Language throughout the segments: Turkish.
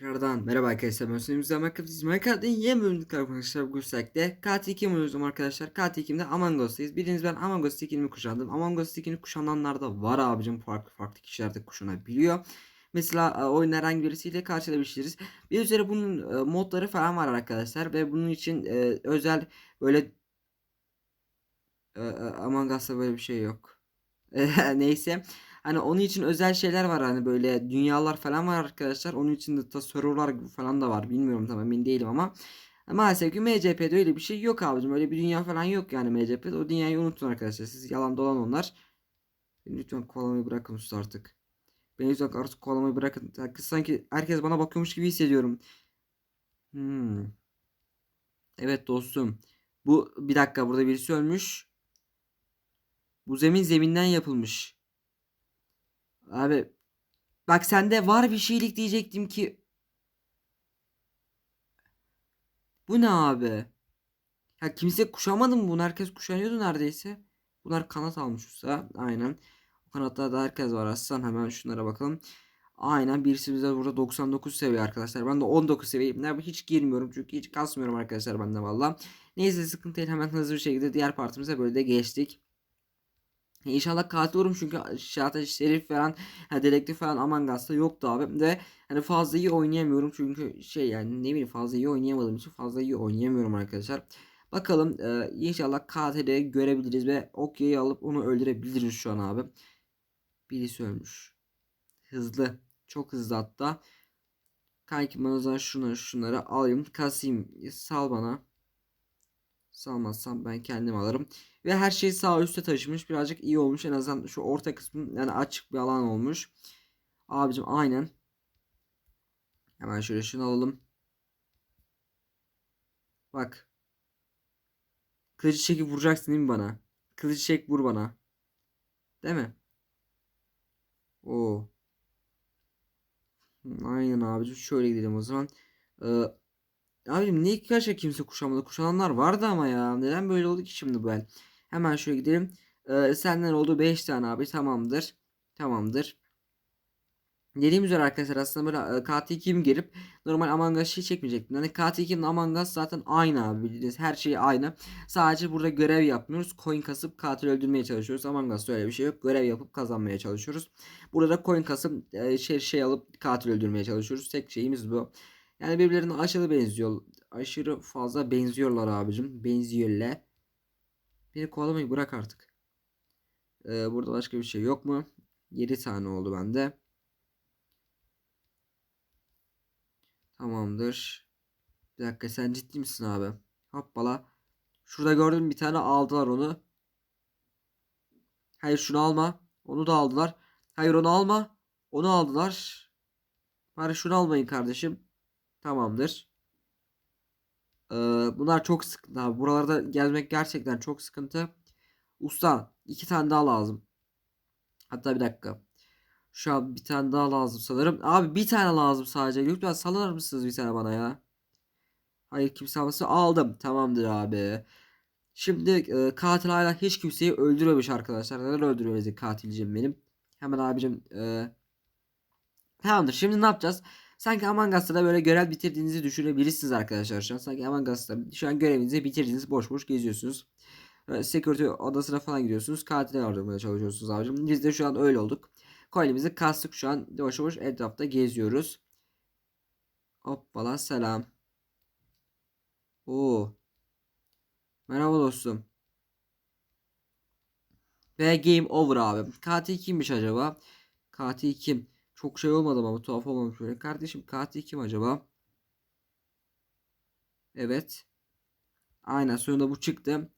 Tekrardan. Merhaba arkadaşlar ben Hüseyin Müzde Minecraft Minecraft'ın yeni bölümünde arkadaşlar bu sekte Katil kim oynuyoruz? Arkadaşlar Katil kimde Among Us'tayız. Bildiğiniz ben Among Us skinimi kuşandım. Among Us skinini kuşananlar da var abicim. Farklı farklı kişiler de kuşanabiliyor. Mesela e, oyun herhangi birisiyle karşılaşabiliriz. Bir üzere bunun e, modları falan var arkadaşlar Ve bunun için e, özel böyle Among Us'ta böyle bir şey yok. Neyse Hani onun için özel şeyler var hani böyle dünyalar falan var arkadaşlar. Onun için de ta serverlar falan da var. Bilmiyorum tam emin değilim ama. Maalesef ki MCP'de öyle bir şey yok abicim. Öyle bir dünya falan yok yani MCP'de. O dünyayı unutun arkadaşlar. Siz yalan dolan onlar. Lütfen kovalamayı bırakın usta artık. Beni lütfen artık kovalamayı bırakın. Sanki herkes bana bakıyormuş gibi hissediyorum. Hmm. Evet dostum. Bu bir dakika burada birisi ölmüş. Bu zemin zeminden yapılmış. Abi bak sende var bir şeylik diyecektim ki. Bu ne abi? Ya kimse kuşamadı mı bunu? Herkes kuşanıyordu neredeyse. Bunlar kanat almış usta. Aynen. O kanatlarda herkes var aslan. Hemen şunlara bakalım. Aynen birisi bize burada 99 seviye arkadaşlar. Ben de 19 seviyeyim. Ne hiç girmiyorum çünkü hiç kasmıyorum arkadaşlar ben de valla. Neyse sıkıntı değil. Hemen hızlı bir şekilde diğer partimize böyle de geçtik. İnşallah katil çünkü zaten şerif falan ha, dedektif falan Among Us'ta yoktu abi ve hani fazla iyi oynayamıyorum çünkü şey yani ne bileyim fazla iyi oynayamadığım için fazla iyi oynayamıyorum arkadaşlar. Bakalım e, inşallah katili görebiliriz ve Okya'yı alıp onu öldürebiliriz şu an abi. Birisi ölmüş. Hızlı. Çok hızlı hatta. Kanki ben şunları şunları alayım. Kasayım. Sal bana. Salmazsam ben kendim alırım. Ve her şey sağ üstte taşımış. Birazcık iyi olmuş. En azından şu orta kısmı yani açık bir alan olmuş. Abicim aynen. Hemen şöyle şunu alalım. Bak. Kılıcı çekip vuracaksın değil mi bana? Kılıcı çek vur bana. Değil mi? Oo. Aynen abicim. Şöyle gidelim o zaman. Ee, abicim niye karşı kimse kuşamadı? Kuşananlar vardı ama ya. Neden böyle oldu ki şimdi bu el? Hemen şöyle gidelim. Ee, senden oldu 5 tane abi. Tamamdır. Tamamdır. Dediğim üzere arkadaşlar aslında böyle e, katil kim girip normal Among Us şey çekmeyecektim. Yani katil kim Among Us zaten aynı abi bildiğiniz her şey aynı. Sadece burada görev yapmıyoruz. Coin kasıp katil öldürmeye çalışıyoruz. Among Us'ta öyle bir şey yok. Görev yapıp kazanmaya çalışıyoruz. Burada da coin kasıp e, şey, şey alıp katil öldürmeye çalışıyoruz. Tek şeyimiz bu. Yani birbirlerine aşırı benziyor. Aşırı fazla benziyorlar abicim. Benziyorlar. Beni kovalamayı bırak artık. Ee, burada başka bir şey yok mu? 7 tane oldu bende. Tamamdır. Bir dakika sen ciddi misin abi? Hoppala. Şurada gördüm bir tane aldılar onu. Hayır şunu alma. Onu da aldılar. Hayır onu alma. Onu aldılar. Bari şunu almayın kardeşim. Tamamdır. Ee, bunlar çok sıkıntı abi. Buralarda gezmek gerçekten çok sıkıntı. Usta iki tane daha lazım. Hatta bir dakika. Şu an bir tane daha lazım sanırım. Abi bir tane lazım sadece. Lütfen salır mısınız bir tane bana ya? Hayır kimse alması aldım. Tamamdır abi. Şimdi e, katil hala hiç kimseyi öldürmemiş arkadaşlar. Neden öldürüyor bizi katilcim benim? Hemen abicim. E, tamamdır. Şimdi ne yapacağız? Sanki Among Us'ta da böyle görev bitirdiğinizi düşünebilirsiniz arkadaşlar. Şu an sanki Among Us'ta şu an görevinizi bitirdiniz. Boş boş geziyorsunuz. Security odasına falan gidiyorsunuz. Katile yardımına çalışıyorsunuz abicim. Biz de şu an öyle olduk. Coin'imizi kastık şu an. Boş boş etrafta geziyoruz. Hoppala selam. Oo. Merhaba dostum. Ve game over abi. Katil kimmiş acaba? Katil kim? Çok şey olmadı ama tuhaf olmamış böyle. Kardeşim katil kim acaba? Evet. Aynen sonunda bu çıktı.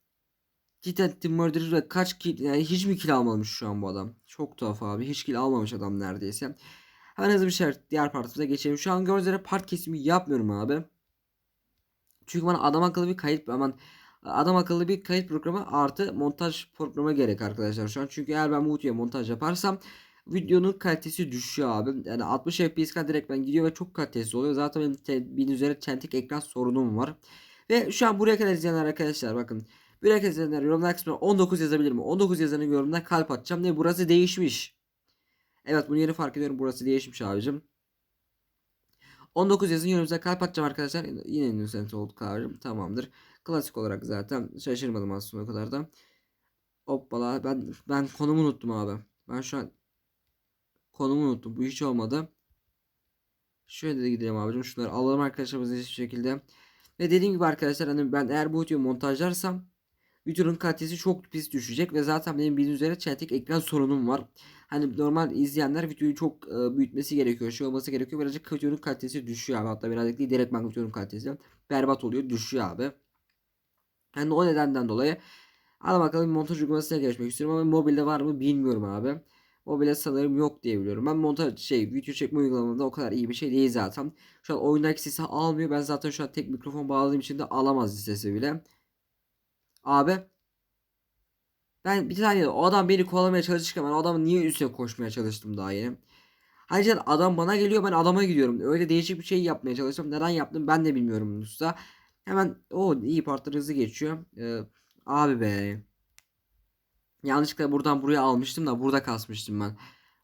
Cidden Tim Murderer kaç kill yani hiç mi kill almamış şu an bu adam? Çok tuhaf abi. Hiç kill almamış adam neredeyse. Hemen hızlı bir şey diğer partimize geçelim. Şu an gördüğünüz part kesimi yapmıyorum abi. Çünkü bana adam akıllı bir kayıt aman adam akıllı bir kayıt programı artı montaj programı gerek arkadaşlar şu an. Çünkü eğer ben bu videoya montaj yaparsam videonun kalitesi düşüyor abi. Yani 60 FPS'den direkt ben gidiyor ve çok kalitesiz oluyor. Zaten benim bin üzeri çentik ekran sorunum var. Ve şu an buraya kadar izleyenler arkadaşlar bakın. Buraya kadar izleyenler yorumlar kısmına 19 yazabilir mi? 19 yazanın yorumuna kalp atacağım. Ne burası değişmiş. Evet bunu yeni fark ediyorum. Burası değişmiş abicim. 19 yazın yorumunuza kalp atacağım arkadaşlar. Yine Innocent olduk abicim. Tamamdır. Klasik olarak zaten şaşırmadım aslında o kadar da. Hoppala ben ben konumu unuttum abi. Ben şu an konumu unuttum. Bu hiç olmadı. Şöyle de gidelim abicim. Şunları alalım arkadaşlar hiçbir şekilde. Ve dediğim gibi arkadaşlar hani ben eğer bu videoyu montajlarsam videonun kalitesi çok pis düşecek ve zaten benim bildiğiniz üzere çentik ekran sorunum var. Hani normal izleyenler videoyu çok e, büyütmesi gerekiyor, şey olması gerekiyor. Birazcık videonun kalitesi düşüyor abi. Hatta birazcık değil direkt ben videonun kalitesi berbat oluyor, düşüyor abi. Yani o nedenden dolayı Hadi bakalım montaj uygulamasına geçmek istiyorum ama mobilde var mı bilmiyorum abi. Mobilde sanırım yok diye biliyorum. Ben montaj şey video çekme uygulamamda o kadar iyi bir şey değil zaten. Şu an oyundaki sesi almıyor. Ben zaten şu an tek mikrofon bağladığım için de alamaz sesi bile. Abi ben bir tane o adam beni kovalamaya çalışırken ben o adamın niye üstüne koşmaya çalıştım daha yeni. Ayrıca adam bana geliyor ben adama gidiyorum. Öyle değişik bir şey yapmaya çalıştım. Neden yaptım ben de bilmiyorum usta. Hemen o iyi partlar hızlı geçiyor. Ee, abi be. Yanlışlıkla buradan buraya almıştım da burada kasmıştım ben.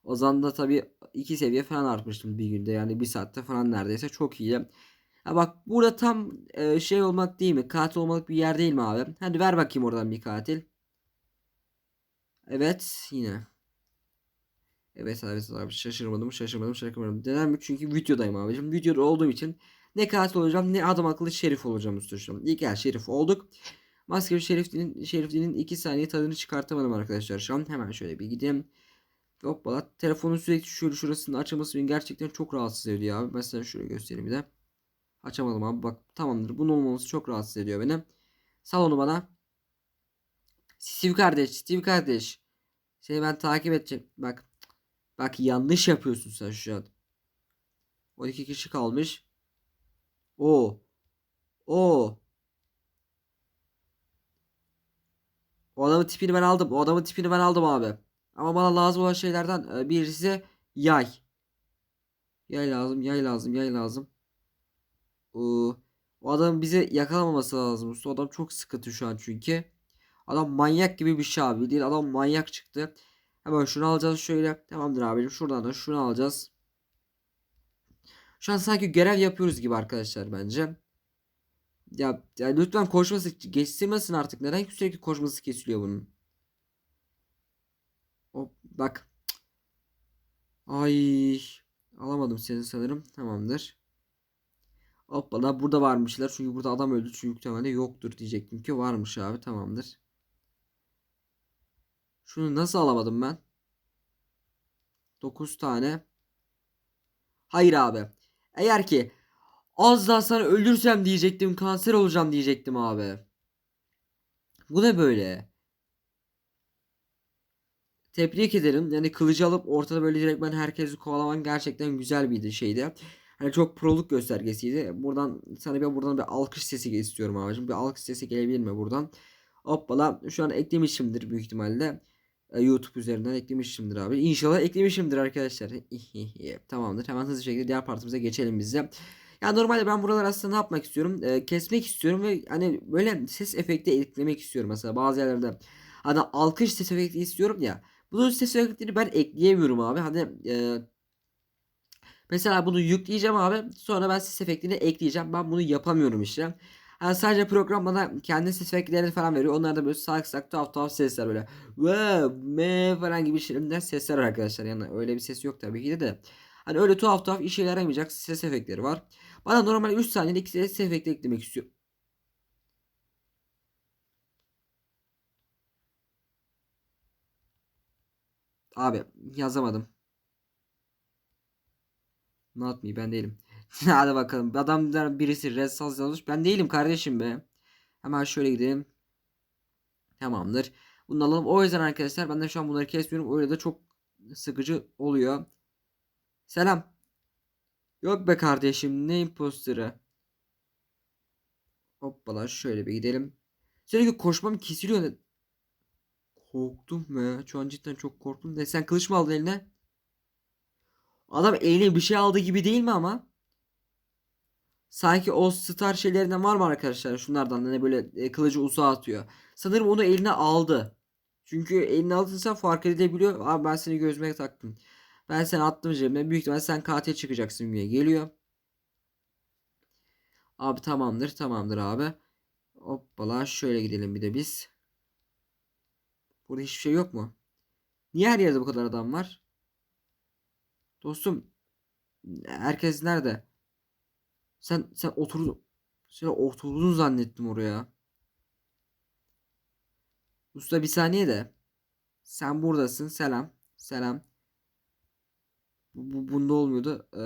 O zaman da tabii iki seviye falan artmıştım bir günde. Yani bir saatte falan neredeyse çok iyi. Ha bak burada tam e, şey olmak değil mi? Katil olmak bir yer değil mi abi? Hadi ver bakayım oradan bir katil. Evet yine. Evet evet abi şaşırmadım şaşırmadım şaşırmadım. Neden mi? Çünkü videodayım abicim. Videoda olduğum için ne katil olacağım ne adam akıllı şerif olacağım an. İlk el şerif olduk. Maskeli şerifliğinin, şerifliğinin 2 saniye tadını çıkartamadım arkadaşlar şu an. Hemen şöyle bir gideyim. Hoppala. Telefonun sürekli şöyle şurasında açılması beni gerçekten çok rahatsız ediyor abi. Mesela şöyle göstereyim bir de. Açamadım abi bak tamamdır. Bunun olmaması çok rahatsız ediyor beni. Sal onu bana. Steve kardeş, Steve kardeş. Seni ben takip edeceğim. Bak. Bak yanlış yapıyorsun sen şu an. 12 kişi kalmış. O. O. O adamın tipini ben aldım. O adamın tipini ben aldım abi. Ama bana lazım olan şeylerden e, birisi yay. Yay lazım, yay lazım, yay lazım. O, o adam bize yakalamaması lazım. O adam çok sıkıntı şu an çünkü. Adam manyak gibi bir şey abi. Değil adam manyak çıktı. Hemen şunu alacağız şöyle. Tamamdır abicim. Şuradan da şunu alacağız. Şu an sanki görev yapıyoruz gibi arkadaşlar bence. Ya, ya lütfen koşması geçtirmesin artık. Neden sürekli koşması kesiliyor bunun? Hop bak. Ay alamadım seni sanırım. Tamamdır. Hoppala burada varmışlar. Çünkü burada adam öldü. Çünkü muhtemelen yoktur diyecektim ki varmış abi. Tamamdır. Şunu nasıl alamadım ben? 9 tane. Hayır abi. Eğer ki Az daha sana ölürsem diyecektim. Kanser olacağım diyecektim abi. Bu ne böyle? Tebrik ederim. Yani kılıcı alıp ortada böyle direkt ben herkesi kovalaman gerçekten güzel bir şeydi. Hani çok proluk göstergesiydi. Buradan sana bir buradan bir alkış sesi istiyorum abicim. Bir alkış sesi gelebilir mi buradan? Hoppala şu an eklemişimdir büyük ihtimalle. E, YouTube üzerinden eklemişimdir abi. İnşallah eklemişimdir arkadaşlar. Tamamdır. Hemen hızlı şekilde diğer partimize geçelim biz de. Ya normalde ben buralar aslında ne yapmak istiyorum? E, kesmek istiyorum ve hani böyle ses efekti eklemek istiyorum mesela bazı yerlerde. Hani alkış ses efekti istiyorum ya. Bunun ses efektini ben ekleyemiyorum abi. Hani e, mesela bunu yükleyeceğim abi. Sonra ben ses efektini ekleyeceğim. Ben bunu yapamıyorum işte. Yani sadece program bana kendi ses efektlerini falan veriyor. Onlar da böyle sak sak tuhaf tuhaf sesler böyle. Ve me falan gibi şeylerden sesler arkadaşlar. Yani öyle bir ses yok tabii ki de de. Hani öyle tuhaf tuhaf işe yaramayacak ses efektleri var. Bana normal 3 saniyede ses efekti eklemek istiyor. Abi yazamadım. Not me ben değilim. Hadi bakalım. Adamlar birisi Redsals yazmış. Ben değilim kardeşim be. Hemen şöyle gidelim. Tamamdır. Bunu alalım. O yüzden arkadaşlar ben de şu an bunları kesmiyorum. Öyle de çok sıkıcı oluyor. Selam. Yok be kardeşim ne imposterı. Hoppala şöyle bir gidelim. Sürekli koşmam kesiliyor. Korktum be. Şu an cidden çok korktum. Ne sen kılıç mı aldın eline? Adam eline bir şey aldı gibi değil mi ama? Sanki o star şeylerinden var mı arkadaşlar? Şunlardan hani böyle e, kılıcı uzağa atıyor. Sanırım onu eline aldı. Çünkü eline aldıysa fark edebiliyor. Abi ben seni gözüme taktım. Ben seni attım cebime. Büyük ihtimalle sen katil çıkacaksın diye geliyor. Abi tamamdır tamamdır abi. Hoppala şöyle gidelim bir de biz. Burada hiçbir şey yok mu? Niye her yerde bu kadar adam var? Dostum herkes nerede? Sen sen oturdun. Sen oturdun zannettim oraya. Usta bir saniye de. Sen buradasın. Selam. Selam. Bu, bu- bunda olmuyordu. Ee,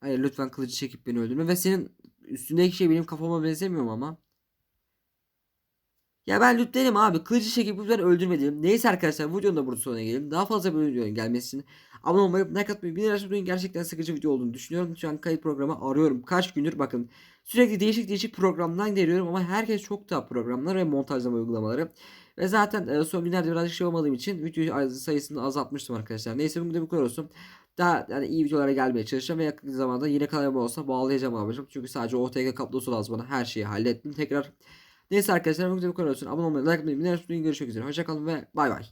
hayır lütfen kılıcı çekip beni öldürme. Ve senin üstündeki şey benim kafama benzemiyor ama? Ya ben lütlerim abi. Kılıcı çekip lütfen öldürmedim. Neyse arkadaşlar videonun da burada sonuna gelelim. Daha fazla böyle videonun gelmesini abone olmayı, like atmayı, bir videonun gerçekten sıkıcı video olduğunu düşünüyorum. Şu an kayıt programı arıyorum. Kaç gündür bakın. Sürekli değişik değişik programdan geliyorum ama herkes çok daha programlar ve montajlama uygulamaları. Ve zaten e, son günlerde birazcık şey olmadığım için video sayısını azaltmıştım arkadaşlar. Neyse bugün de bu kadar olsun. Daha yani iyi videolara gelmeye çalışacağım ve yakın zamanda yine kanalıma olsa bağlayacağım abicim. Çünkü sadece OTG kablosu lazım bana. Her şeyi hallettim tekrar. Neyse arkadaşlar bugün de bu kadar olsun. Abone olmayı, like atmayı, bir görüşmek üzere. Hoşçakalın ve bay bay.